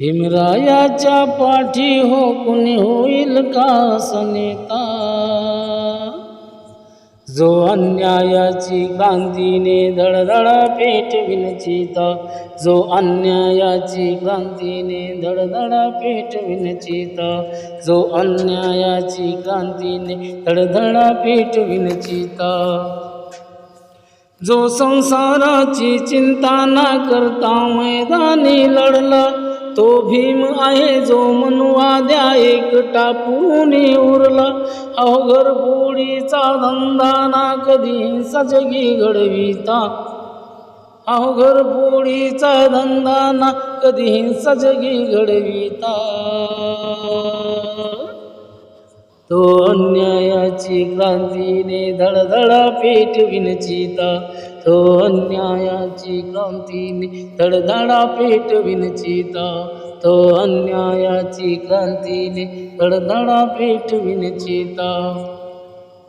भीमरायाच्या पाठी हो कुणी होईल का सनेता? जो अन्यायाची क्रांतीने धडधड पेटविन चिता जो अन्यायाची क्रांतीने धडधड पेटविन चिता जो अन्यायाची क्रांतीने धडधड पेटविन चिता जो संसाराची चिंता न करता मैदानी लढला तो भीम आहे जो मनुवाद्या एकटा पुणे उरला. अवघर पोळीचा धंदा ना कधी सजगी घडविता. अवघर पोळीचा धंदा ना कधी सजगी घडविता. तो अन्यायाची क्रांतीने धडधड पेटविन चिता तो अन्यायाची क्रांतीने धडधडा पेटविन चिता तो अन्यायाची क्रांतीने धडधडा पेटविन चिता